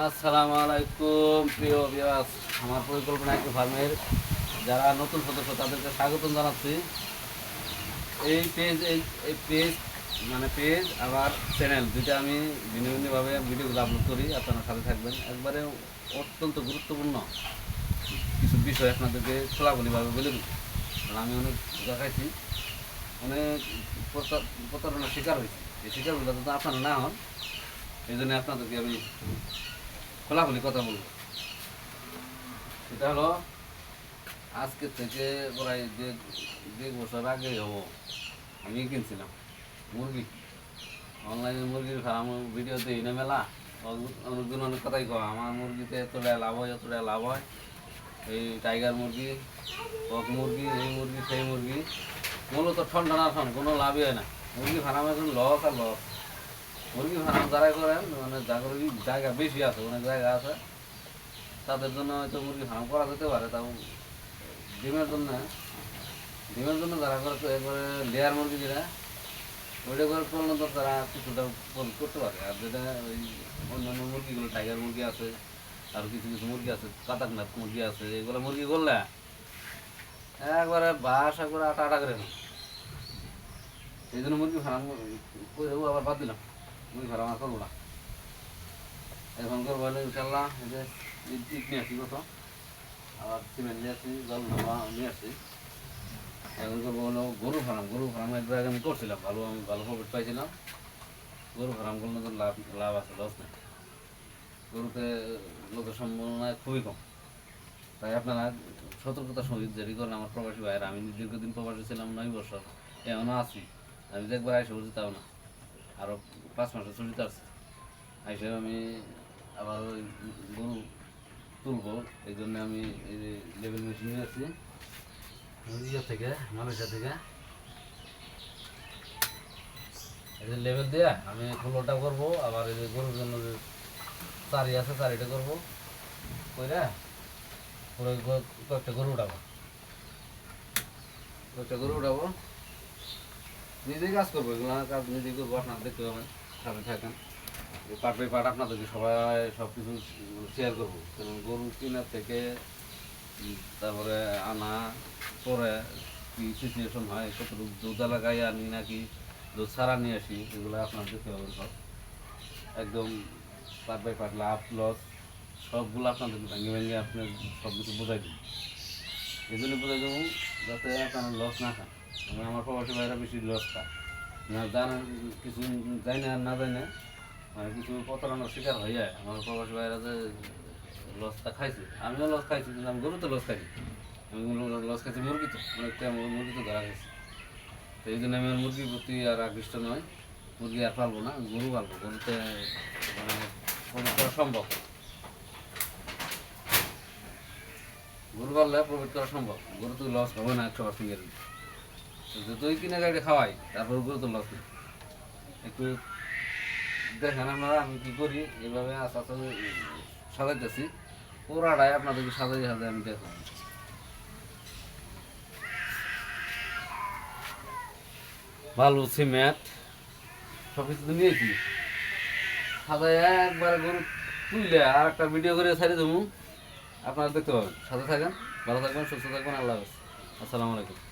আসসালামু আলাইকুম, প্রিয় বিয়াস আমার পরিকল্পনা একটু ফার্মের। যারা নতুন সদস্য, তাদেরকে স্বাগতম জানাচ্ছি। এই পেজ এই এই পেজ মানে পেজ আবার চ্যানেল দুইটা আমি ভিন্ন ভিন্নভাবে ভিডিওগুলো আপলোড করি, আপনারা সাথে থাকবেন। একবারে অত্যন্ত গুরুত্বপূর্ণ কিছু বিষয় আপনাদেরকে খোলাখুলিভাবে বলে দিই। কারণ আমি অনেক দেখাইছি, অনেক প্রতা- প্রতারণার শিকার হয়েছি। এই শিকারগুলো যদি আপনারা না হন, এই জন্য আপনাদেরকে আমি খোলাখুলি কথা বলব। এটা হলো আজকে থেকে প্রায় দেড় বছর আগে হব। আমি কিনছিলাম মুরগি। অনলাইনে মুরগির ফার্ম ভিডিও দিই না মেলা। অনেক- অনেকদিন অনেক কথাই কয়, আমার মুরগিতে এতটা লাভ হয় এতটা লাভ হয়। এই টাইগার মুরগি, কক মুরগি, এই মুরগি, সেই মুরগি। মূলত ঠন্ডা না ঠন কোনো লাভই হয় না। মুরগি ফার্মে এখন লস আর লস মুরগি ফার্ম যারা করেন মানে যাদের জায়গা বেশি আছে, অনেক জায়গা আছে, তাদের জন্য হয়তো মুরগি ফার্ম করা যেতে পারে, তাও ডিমের জন্য। ডিমের জন্য যারা করে এরপরে লেয়ার মুরগি যেটা ওইটা করে করলে তো তারা কিছুটা করতে পারে। আর যেটা ওই অন্যান্য মুরগিগুলো টাইগার মুরগি আছে, আর কিছু কিছু মুরগি আছে কাতাকনাথ মুরগি আছে, এগুলো মুরগি করলে একবারে বাস, একবারে আটা আটা করে। এই জন্য মুরগি ফার্ম করেও আবার বাদ দিলাম। মুরগি ফার্ম আর করব না। এখন করব হলে ইনশাল্লাহ। যে ইট নিয়ে আসি কত আবার সিমেন্ট নিয়ে আসি, জল নিয়ে আসি। এখন করব হলো গরু ফার্ম। গরু ফার্ম একবার আগে আমি করছিলাম, ভালো, আমি ভালো প্রফিট পাইছিলাম। গরু ফার্ম করলে তো লাভ লাভ আছে, লস নেই। গরুতে লোকের সম্ভাবনা খুবই কম। তাই আপনারা সতর্কতার সহিত দেরি করেন, আমার প্রবাসী ভাইয়ের, আমি দীর্ঘদিন প্রবাসী ছিলাম নয় বছর এমনও আছি। আমি একবার আইসে বলছি, তাও না। আরও পাঁচ মাসের ছুটিতে আসছে আইসে আমি আবার ওই গরু তুলবো, এই জন্য আমি এই যে লেবেল মেশিন নিয়ে আসছি ইয়ে থেকে, মালয়েশিয়া থেকে। এই যে লেবেল দিয়ে আমি ফুলোটা করব, আবার এই যে গরুর জন্য যে চারি আছে, চারিটা করব। কইরা পুরো কয়েকটা গরু উঠাবো। কয়েকটা গরু উঠাবো। নিজেই কাজ করব, এগুলো কাজ নিজেই করব, আপনারা দেখতে পাবেন, সাথে থাকেন। পার্ট বাই পার্ট আপনাদেরকে সবাই সব কিছু শেয়ার করব। কারণ গরু কেনার থেকে তারপরে আনা, পরে কি সিচুয়েশন হয়, কতটুকু দুধ এলাকায় আনি নাকি দুধ ছাড়া নিয়ে আসি, এগুলো আপনার দেখতে পাবেন সব। একদম পার্ট বাই পার্ট লাভ লস সবগুলো আপনাদের ভেঙে ভেঙে আপনার সব কিছু বোঝাই দিন এই জন্য বোঝাই দেবো যাতে আপনার লস না খান। আমি আমার প্রবাসী ভাইরা বেশি লস খায় না জানেন কিছু যাই না না যাই না মানে কিছু প্রতারণার শিকার হয়ে যায়। আমার প্রবাসী ভাইরা যে লসটা খাইছে, আমিও লস খাইছি, কিন্তু আমি গরু তো লস খাইছি আমি লস খাইছি মুরগি তো অনেকটা মুরগি তো ধরা গেছে তো এই জন্য আমি আর মুরগির প্রতি আর আকৃষ্ট নয় মুরগি আর পালবো না গরু পালবো। গরুতে মানে করা সম্ভব। গরু পাললে প্রফিট করা সম্ভব। গরু তো লস হবে না একশো পার্সেন্ট যতই কিনে গাড়ি খাওয়াই, তারপর গরু তো লস একটু দেখেন আপনারা, আমি কি করি এইভাবে আস্তে আস্তে সাজাইতেছি। পুরাটাই আপনাদেরকে সাজাই সাজাই আমি দেখো বালু, সিমেন্ট সব কিছু তো নিয়েছি। সাজাই একবার গরু তুইলে আর একটা ভিডিও করে ছাড়ি দেবো। আপনারা দেখতে পাবেন। সাথে থাকেন, ভালো থাকবেন, সুস্থ থাকবেন, আল্লাহ হাফেজ। আসসালামু আলাইকুম।